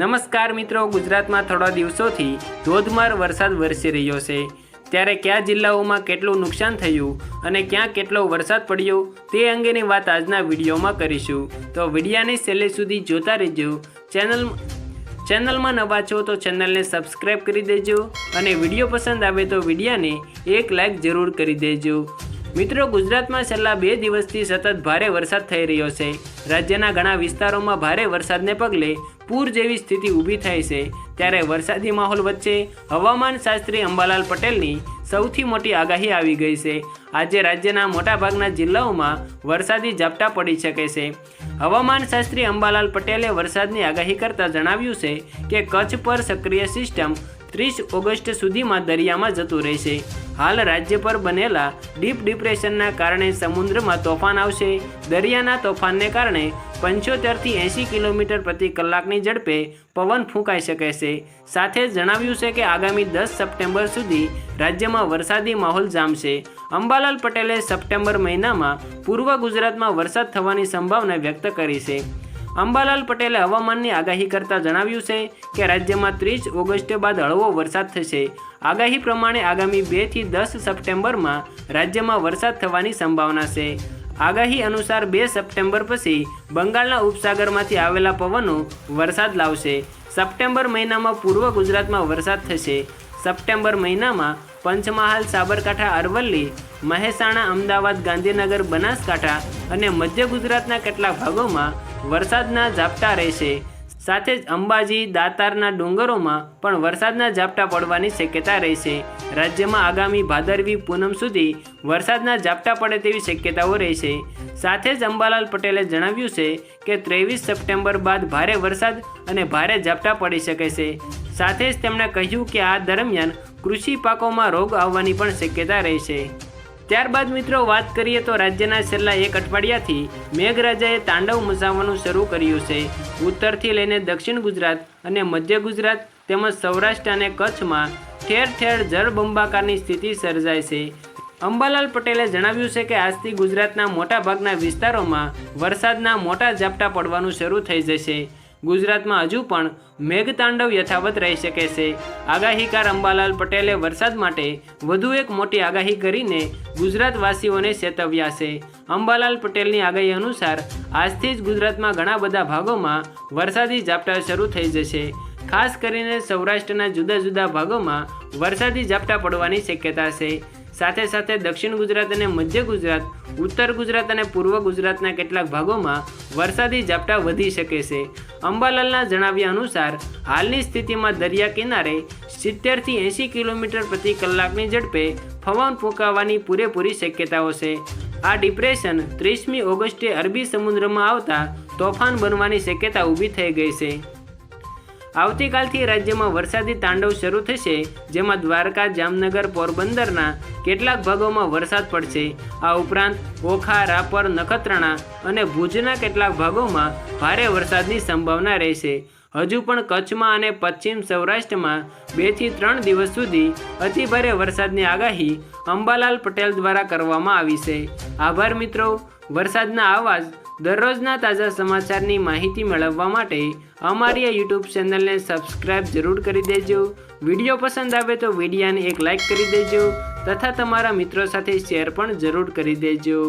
નમસ્કાર મિત્રો, ગુજરાતમાં થોડા દિવસોથી ધોધમાર વરસાદ વરસી રહ્યો છે. ત્યારે કયા જિલ્લાઓમાં કેટલું નુકસાન થયું અને ક્યાં કેટલો વરસાદ પડ્યો તે અંગેની વાત આજના વિડીયોમાં કરીશું. તો વિડીયાની છેલ્લે સુધી જોતા રહેજો. ચેનલ, ચેનલમાં નવા છો તો ચેનલને સબસ્ક્રાઈબ કરી દેજો અને વીડિયો પસંદ આવે તો વિડીયાને એક લાઈક જરૂર કરી દેજો. મિત્રો, ગુજરાતમાં છેલ્લા બે દિવસથી સતત ભારે વરસાદ થઈ રહ્યો છે. રાજ્યના ઘણા વિસ્તારોમાં ભારે વરસાદને પગલે પૂર જેવી સ્થિતિ ઊભી થઈ છે, ત્યારે વરસાદી માહોલ વચ્ચે હવામાન શાસ્ત્રી અંબાલાલ પટેલની સૌથી મોટી આગાહી આવી ગઈ છે. આજે રાજ્યના મોટાભાગના જિલ્લાઓમાં વરસાદી ઝાપટા પડી શકે છે. હવામાન શાસ્ત્રી અંબાલાલ પટેલે વરસાદની આગાહી કરતાં જણાવ્યું છે કે કચ્છ પર સક્રિય સિસ્ટમ ત્રીસ ઓગસ્ટ સુધીમાં દરિયામાં જતું રહેશે. હાલ રાજ્ય પર બનેલા ડીપ ડિપ્રેશનના કારણે સમુદ્રમાં તોફાન આવશે. દરિયાના તોફાનને કારણે પંચોતેરથી એંશી કિલોમીટર પ્રતિ કલાકની ઝડપે પવન ફૂંકાઈ શકે છે. સાથે જણાવ્યું છે કે આગામી દસ સપ્ટેમ્બર સુધી રાજ્યમાં વરસાદી માહોલ જામશે. અંબાલાલ પટેલે સપ્ટેમ્બર મહિનામાં પૂર્વ ગુજરાતમાં વરસાદ થવાની સંભાવના વ્યક્ત કરી છે. અંબાલાલ પટેલે હવામાનની આગાહી કરતા જણાવ્યું છે કે રાજ્યમાં ત્રીસ ઓગસ્ટ બાદ હળવો વરસાદ થશે. આગાહી પ્રમાણે આગામી બેથી દસ સપ્ટેમ્બરમાં રાજ્યમાં વરસાદ થવાની સંભાવના છે. આગાહી અનુસાર બે સપ્ટેમ્બર પછી બંગાળના ઉપસાગરમાંથી આવેલા પવનો વરસાદ લાવશે. સપ્ટેમ્બર મહિનામાં પૂર્વ ગુજરાતમાં વરસાદ થશે. સપ્ટેમ્બર મહિનામાં પંચમહાલ, સાબરકાંઠા, અરવલ્લી, મહેસાણા, અમદાવાદ, ગાંધીનગર, બનાસકાંઠા અને મધ્ય ગુજરાતના કેટલાક ભાગોમાં વરસાદના ઝાપટા રહેશે. સાથે જ અંબાજી, દાતારના ડુંગરોમાં પણ વરસાદના ઝાપટા પડવાની શક્યતા રહેશે. રાજ્યમાં આગામી ભાદરવી પૂનમ સુધી વરસાદના ઝાપટા પડે તેવી શક્યતાઓ રહેશે. સાથે જ અંબાલાલ પટેલે જણાવ્યું છે કે ત્રેવીસ સપ્ટેમ્બર બાદ ભારે વરસાદ અને ભારે ઝાપટા પડી શકે છે. સાથે જ તેમણે કહ્યું કે આ દરમિયાન કૃષિ પાકોમાં રોગ આવવાની પણ શક્યતા રહેશે. ત્યારબાદ મિત્રો વાત કરીએ તો રાજ્યના છેલ્લા એક અઠવાડિયાથી મેઘરાજાએ તાંડવ મચાવવાનું શરૂ કર્યું છે. ઉત્તરથી લઈને દક્ષિણ ગુજરાત અને મધ્ય ગુજરાત તેમજ સૌરાષ્ટ્ર અને કચ્છમાં ઠેર ઠેર જળબંબાકારની સ્થિતિ સર્જાય છે. અંબાલાલ પટેલે જણાવ્યું છે કે આજથી ગુજરાતના મોટાભાગના વિસ્તારોમાં વરસાદના મોટા ઝાપટા પડવાનું શરૂ થઈ જશે. ગુજરાતમાં હજુ પણ મેઘતાંડવ યથાવત રહી શકે છે. આગાહીકાર અંબાલાલ પટેલે વરસાદ માટે વધુ એક મોટી આગાહી કરીને ગુજરાતવાસીઓને ચેતવ્યા છે. અંબાલાલ પટેલની આગાહી અનુસાર આજથી જ ગુજરાતમાં ઘણા બધા ભાગોમાં વરસાદી ઝાપટા શરૂ થઈ જશે. ખાસ કરીને સૌરાષ્ટ્રના જુદા જુદા ભાગોમાં વરસાદી ઝાપટા પડવાની શક્યતા છે. સાથે સાથે દક્ષિણ ગુજરાત અને મધ્ય ગુજરાત, ઉત્તર ગુજરાત અને પૂર્વ ગુજરાતના કેટલાક ભાગોમાં વરસાદી ઝાપટા વધી શકે છે. અંબાલાલના જણાવ્યા અનુસાર, હાલની સ્થિતિમાં દરિયા કિનારે સિત્તેરથી એંસી કિલોમીટર પ્રતિ કલાકની ઝડપે પવન ફૂંકાવાની પૂરેપૂરી શક્યતાઓ છે. આ ડિપ્રેશન ત્રીસમી ઓગસ્ટે અરબી સમુદ્રમાં આવતા તોફાન બનવાની શક્યતા ઊભી થઈ ગઈ છે. આવતીકાલથી રાજ્યમાં વરસાદી તાંડવ શરૂ થશે, જેમાં દ્વારકા, જામનગર, પોરબંદરના કેટલાક ભાગોમાં વરસાદ પડશે. આ ઉપરાંત ઓખા, રાપર, નખત્રાણા અને ભુજના કેટલાક ભાગોમાં ભારે વરસાદની સંભાવના રહેશે. હજુ પણ કચ્છમાં અને પશ્ચિમ સૌરાષ્ટ્રમાં બેથી ત્રણ દિવસ સુધી અતિભારે વરસાદની આગાહી અંબાલાલ પટેલ દ્વારા કરવામાં આવી છે. આભાર મિત્રો. વરસાદના આવાજ દરરોજના તાજા સમાચારની માહિતી મેળવવા માટે અમારી આ યુટ્યુબ ચેનલને સબસ્ક્રાઇબ જરૂર કરી દેજો. વીડિયો પસંદ આવે તો વિડીયાને એક લાઇક કરી દેજો તથા તમારા મિત્રો સાથે શેર પણ જરૂર કરી દેજો.